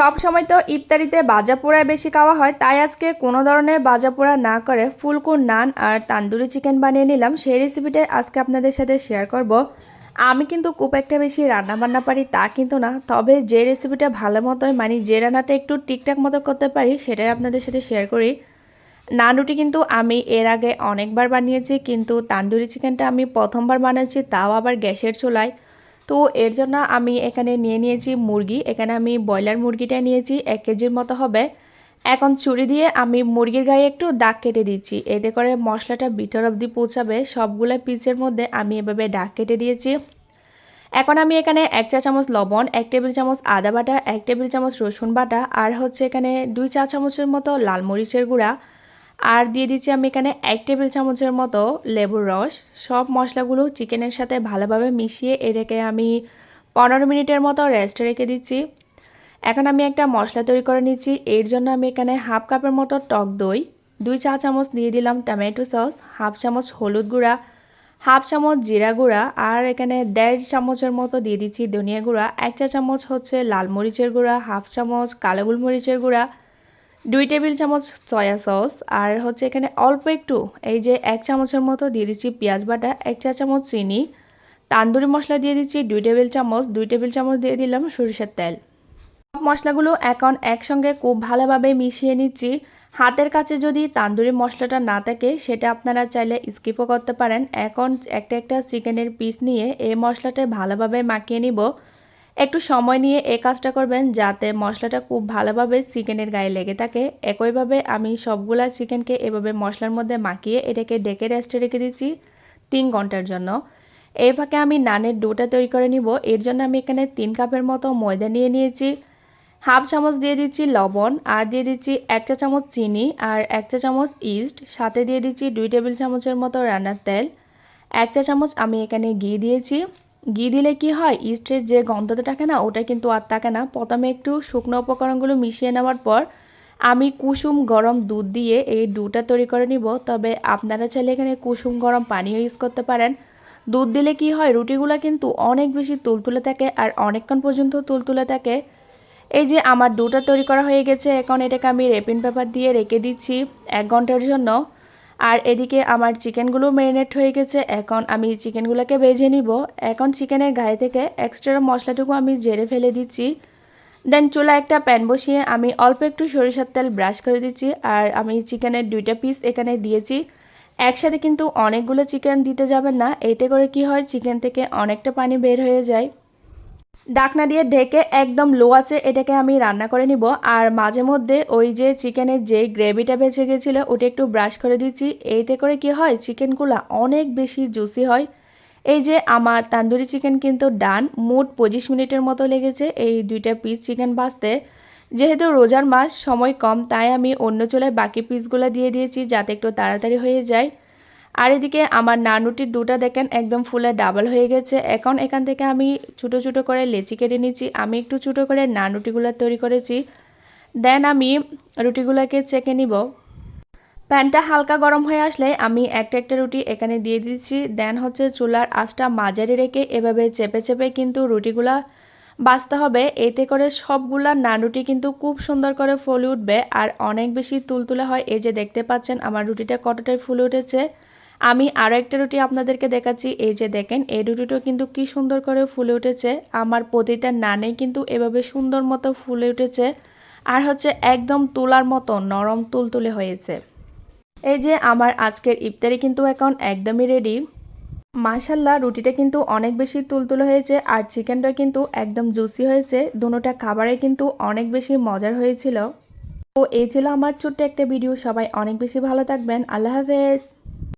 সব সময় তো ইফতারিতে বাজা পোড়ায় বেশি খাওয়া হয়, তাই আজকে কোনো ধরনের বাজা পোড়া না করে ফুলকো নান আর তান্দুরি চিকেন বানিয়ে নিলাম। সেই রেসিপিটাই আজকে আপনাদের সাথে শেয়ার করব। আমি কিন্তু খুব একটা বেশি রান্না বান্না পারি তা কিন্তু না, তবে যে রেসিপিটা ভালো মতোই মানে যে রান্নাটা একটু ঠিকঠাক মতো করতে পারি, সেটাই আপনাদের সাথে শেয়ার করি। নান রুটি কিন্তু আমি এর আগে অনেকবার বানিয়েছি, কিন্তু তান্দুরি চিকেনটা আমি প্রথমবার বানাচ্ছি, তাও আবার গ্যাসের চুলায়। তো এর জন্য আমি এখানে নিয়ে নিয়েছি মুরগি। এখানে আমি ব্রয়লার মুরগিটা নিয়েছি, এক কেজির মতো হবে। এখন ছুরি দিয়ে আমি মুরগির গায়ে একটু দাগ কেটে দিচ্ছি। এতে করে মশলাটা ভিতর অবধি পৌঁছাবে। সবগুলো পিসের মধ্যে আমি এভাবে দাগ কেটে দিয়েছি। এখন আমি এখানে এক চা চামচ লবণ, এক টেবিল চামচ আদা বাটা, এক টেবিল চামচ রসুন বাটা, আর হচ্ছে এখানে দুই চা চামচের মতো লাল মরিচের গুঁড়া আর দিয়ে দিচ্ছি আমি এখানে এক টেবিল চামচের মতো লেবুর রস। সব মশলাগুলো চিকেনের সাথে ভালোভাবে মিশিয়ে এটাকে আমি পনেরো মিনিটের মতো রেস্টে রেখে দিচ্ছি। এখন আমি একটা মশলা তৈরি করে নিচ্ছি। এর জন্য আমি এখানে হাফ কাপের মতো টক দই, দুই চা চামচ দিয়ে দিলাম টমেটো সস, হাফ চামচ হলুদ গুঁড়া, হাফ চামচ জিরা গুঁড়া আর এখানে দেড় চামচের মতো দিয়ে দিচ্ছি ধনিয়া গুঁড়া, এক চা চামচ হচ্ছে লাল মরিচের গুঁড়া, হাফ চামচ কালো গোলমরিচের গুঁড়া দুই টেবিল চামচ সয়া সস, আর হচ্ছে এখানে অল্প একটু, এই যে এক চামচের মতো দিয়ে দিচ্ছি পেঁয়াজ বাটা, এক চা চামচ চিনি, তান্দুরি মশলা দিয়ে দিচ্ছি দুই টেবিল চামচ, দুই টেবিল চামচ দিয়ে দিলাম সরিষার তেল। সব মশলাগুলো এখন একসঙ্গে খুব ভালোভাবে মিশিয়ে নিচ্ছি। হাতের কাছে যদি তান্দুরি মশলাটা না থাকে, সেটা আপনারা চাইলে স্কিপও করতে পারেন। এখন একটা একটা চিকেনের পিস নিয়ে এই মশলাটা ভালোভাবে মাখিয়ে নিব। একটু সময় নিয়ে এই কাজটা করবেন যাতে মশলাটা খুব ভালোভাবে চিকেনের গায়ে লেগে থাকে। একইভাবে আমি সবগুলা চিকেনকে এভাবে মশলার মধ্যে মাখিয়ে এটাকে ডেকে রেস্টে রেখে দিচ্ছি তিন ঘণ্টার জন্য। এই ফাঁকে আমি নানের ডোটা তৈরি করে নিব। এর জন্য আমি এখানে তিন কাপের মতো ময়দা নিয়ে নিয়েছি। হাফ চামচ দিয়ে দিচ্ছি লবণ আর দিয়ে দিচ্ছি এক চা চামচ চিনি আর এক চা চামচ ইস্ট। সাথে দিয়ে দিচ্ছি দুই টেবিল চামচের মতো রান্নার তেল। এক চা চামচ আমি এখানে ঘি দিয়েছি। ঘি দিলে কি হয়? ইস্টের যে গন্ধটা থাকে না, ওটা কিন্তু আর থাকে না। প্রথমে একটু শুকনো উপকরণগুলো মিশিয়ে নেওয়ার পর আমি কুসুম গরম দুধ দিয়ে এই ডুটা তৈরি করে নিব। তবে আপনারা চাইলে এখানে কুসুম গরম পানিও ইউজ করতে পারেন। দুধ দিলে কি হয়, রুটিগুলো কিন্তু অনেক বেশি তুলতুলে থাকে আর অনেকক্ষণ পর্যন্ত তুলতুলে থাকে। এই যে আমার ডুটা তৈরি করা হয়ে গেছে, এখন এটাকে আমি রেপিন পেপার দিয়ে রেখে দিচ্ছি এক ঘণ্টার জন্য। আর এদিকে আমার চিকেনগুলো ম্যারিনেট হয়ে গেছে। এখন আমি চিকেনগুলোকে ভেজে নিব। এখন চিকেনের গায়ে থেকে এক্সট্রা মশলাটুকু আমি জেরে ফেলে দিচ্ছি। দেন চুলা একটা প্যান বসিয়ে আমি অল্প একটু সরিষার তেল ব্রাশ করে দিচ্ছি আর আমি চিকেনের দুইটা পিস এখানে দিয়েছি। একসাথে কিন্তু অনেকগুলো চিকেন দিতে যাবেন না। এতে করে কি হয়? চিকেন থেকে অনেকটা পানি বের হয়ে যায়। ডাকনা দিয়ে ঢেকে একদম লো আছে, এটাকে আমি রান্না করে নিব। আর মাঝে মধ্যে ওই যে চিকেনের যে গ্রেভিটা বেঁচে গেছিল, ওটা একটু ব্রাশ করে দিচ্ছি। এইতে করে কি হয়, চিকেনগুলো অনেক বেশি জুসি হয়। এই যে আমার তান্দুরি চিকেন কিন্তু ডান, মোট পঁচিশ মিনিটের মতো লেগেছে এই দুইটা পিস চিকেন ভাজতে। যেহেতু রোজার মাস, সময় কম, তাই আমি অন্য চুলায় বাকি পিসগুলো দিয়ে দিয়েছি, যাতে একটু তাড়াতাড়ি হয়ে যায়। আর এদিকে আমার নানুটির দুটা দেখেন একদম ফুলে ডাবল হয়ে গেছে। এখন এখান থেকে আমি ছোটো ছোটো করে লেচি কেটে নিচ্ছি। আমি একটু ছোটো করে নানুটিগুলো তৈরি করেছি। দেন আমি রুটিগুলোকে চেকে নিব। প্যানটা হালকা গরম হয়ে আসলে আমি একটা একটা রুটি এখানে দিয়ে দিচ্ছি। দেন হচ্ছে চুলার আঁচটা মাঝারি রেখে এভাবে চেপে চেপে কিন্তু রুটিগুলা বাঁচতে হবে। এতে করে সবগুলা নানুটি কিন্তু খুব সুন্দর করে ফুলে উঠবে। আর অনেক বেশি তুলতুলে হয়। এই যে দেখতে পাচ্ছেন আমার রুটিটা কতটাই ফুলে উঠেছে। আমি আরও একটা রুটি আপনাদেরকে দেখাচ্ছি। এই যে দেখেন, এই রুটিটাও কিন্তু কি সুন্দর করে ফুলে উঠেছে। আমার প্রতিটা নানে কিন্তু এভাবে সুন্দর মতো ফুলে উঠেছে। আর হচ্ছে একদম তুলার মতো নরম তুলতুলে হয়েছে। এই যে আমার আজকের ইফতারি কিন্তু এখন একদমই রেডি মাশাল্লাহ রুটিটা কিন্তু অনেক বেশি তুলতুলে হয়েছে আর চিকেনটা কিন্তু একদম জুসি হয়েছে। দুটোটা খাবারে কিন্তু অনেক বেশি মজার হয়েছিল। তো এই ছিল আমার ছোট্ট একটা ভিডিও সবাই অনেক বেশি ভালো থাকবেন। আল্লাহ হাফেজ।